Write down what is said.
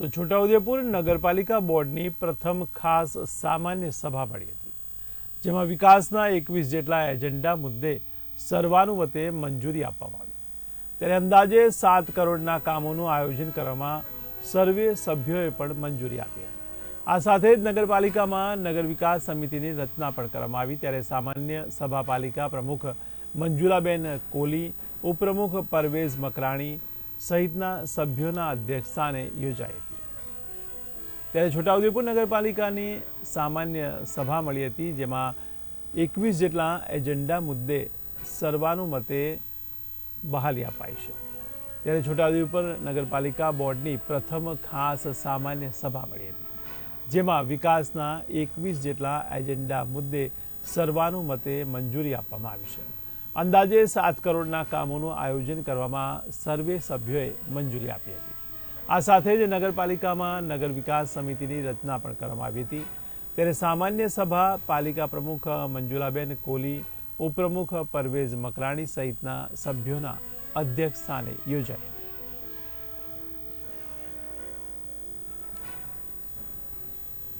તો છોટાઉદેપુર નગરપાલિકા બોર્ડની પ્રથમ ખાસ સામાન્ય સભા મળી હતી, જેમાં વિકાસના એકવીસ જેટલા એજન્ડા મુદ્દે સર્વાનુમતે મંજૂરી આપવામાં આવી. ત્યારે અંદાજે સાત કરોડના કામોનું આયોજન કરવામાં સર્વે સભ્યોએ પણ મંજૂરી આપી આ સાથે જ નગરપાલિકામાં નગર વિકાસ સમિતિની રચના પણ કરવામાં આવી. ત્યારે સામાન્ય સભા પાલિકા પ્રમુખ મંજુલાબેન કોલી, ઉપપ્રમુખ પરવેઝ મકરાણી સહિતના સભ્યોના અધ્યક્ષસ્થાને યોજાઈ ત્યારે છોટાઉદેપુર નગરપાલિકાની સામાન્ય સભા મળી હતી, જેમાં એકવીસ જેટલા એજન્ડા મુદ્દે સર્વાનુમતે બહાલી અપાઈ છે. ત્યારે છોટાઉદેપુર નગરપાલિકા બોર્ડની પ્રથમ ખાસ સામાન્ય સભા મળી હતી, જેમાં વિકાસના એકવીસ જેટલા એજન્ડા મુદ્દે સર્વાનુમતે મંજૂરી આપવામાં આવી છે. અંદાજે સાત કરોડના કામોનું આયોજન કરવામાં સર્વે સભ્યોએ મંજૂરી આપી હતી. આ સાથે જ નગરપાલિકામાં નગર વિકાસ સમિતિની રચના પણ કરવામાં આવી હતી. ત્યારે સામાન્ય સભા, પાલિકા પ્રમુખ મંજુલાબેન કોલી, ઉપપ્રમુખ પરવેઝ મકરાણી સહિતના સભ્યોના અધ્યક્ષ સ્થાને યોજાઈ હતી.